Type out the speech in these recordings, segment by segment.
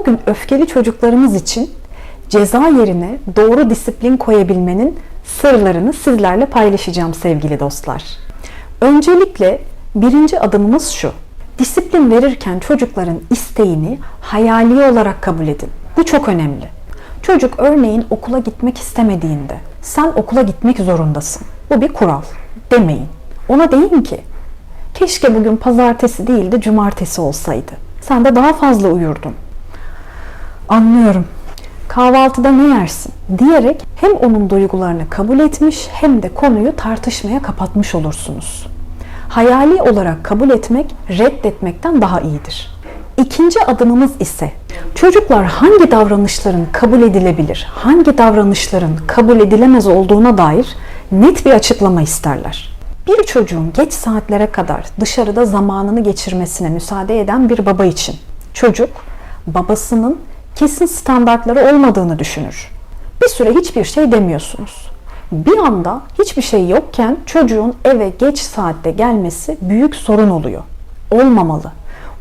Bugün öfkeli çocuklarımız için ceza yerine doğru disiplin koyabilmenin sırlarını sizlerle paylaşacağım sevgili dostlar. Öncelikle birinci adımımız şu. Disiplin verirken çocukların isteğini hayali olarak kabul edin. Bu çok önemli. Çocuk örneğin okula gitmek istemediğinde sen okula gitmek zorundasın. Bu bir kural. Demeyin. Ona deyin ki keşke bugün pazartesi değil de cumartesi olsaydı. Sen de daha fazla uyurdun. Anlıyorum. Kahvaltıda ne yersin diyerek hem onun duygularını kabul etmiş hem de konuyu tartışmaya kapatmış olursunuz. Hayali olarak kabul etmek reddetmekten daha iyidir. İkinci adımımız ise çocuklar hangi davranışların kabul edilebilir, hangi davranışların kabul edilemez olduğuna dair net bir açıklama isterler. Bir çocuğun geç saatlere kadar dışarıda zamanını geçirmesine müsaade eden bir baba için çocuk babasının kesin standartları olmadığını düşünür. Bir süre hiçbir şey demiyorsunuz. Bir anda hiçbir şey yokken çocuğun eve geç saatte gelmesi büyük sorun oluyor. Olmamalı.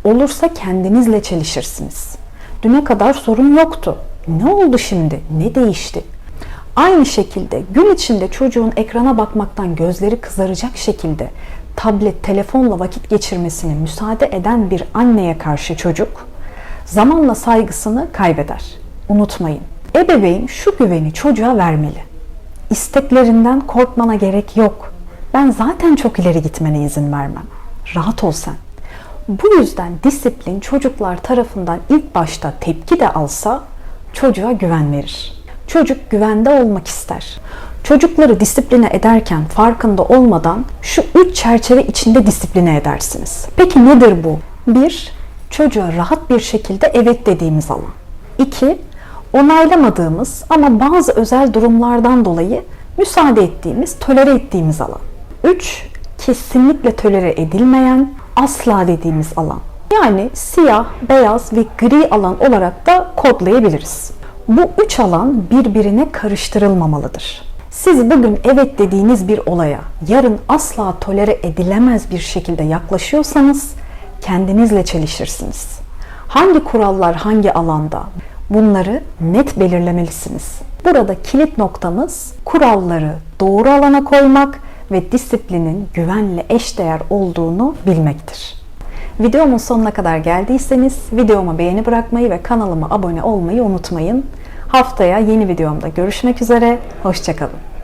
Olursa kendinizle çelişirsiniz. Düne kadar sorun yoktu. Ne oldu şimdi? Ne değişti? Aynı şekilde gün içinde çocuğun ekrana bakmaktan gözleri kızaracak şekilde tablet, telefonla vakit geçirmesine müsaade eden bir anneye karşı çocuk zamanla saygısını kaybeder. Unutmayın. Ebeveyn şu güveni çocuğa vermeli. İsteklerinden korkmana gerek yok. Ben zaten çok ileri gitmene izin vermem. Rahat ol sen. Bu yüzden disiplin çocuklar tarafından ilk başta tepki de alsa çocuğa güven verir. Çocuk güvende olmak ister. Çocukları disipline ederken farkında olmadan şu üç çerçeve içinde disipline edersiniz. Peki nedir bu? 1. Çocuğa rahat bir şekilde evet dediğimiz alan. 2. Onaylamadığımız ama bazı özel durumlardan dolayı müsaade ettiğimiz, tolere ettiğimiz alan. 3. Kesinlikle tolere edilmeyen, asla dediğimiz alan. Yani siyah, beyaz ve gri alan olarak da kodlayabiliriz. Bu üç alan birbirine karıştırılmamalıdır. Siz bugün evet dediğiniz bir olaya yarın asla tolere edilemez bir şekilde yaklaşıyorsanız kendinizle çelişirsiniz. Hangi kurallar hangi alanda? Bunları net belirlemelisiniz. Burada kilit noktamız kuralları doğru alana koymak ve disiplinin güvenle eşdeğer olduğunu bilmektir. Videomun sonuna kadar geldiyseniz videoma beğeni bırakmayı ve kanalıma abone olmayı unutmayın. Haftaya yeni videomda görüşmek üzere, hoşçakalın.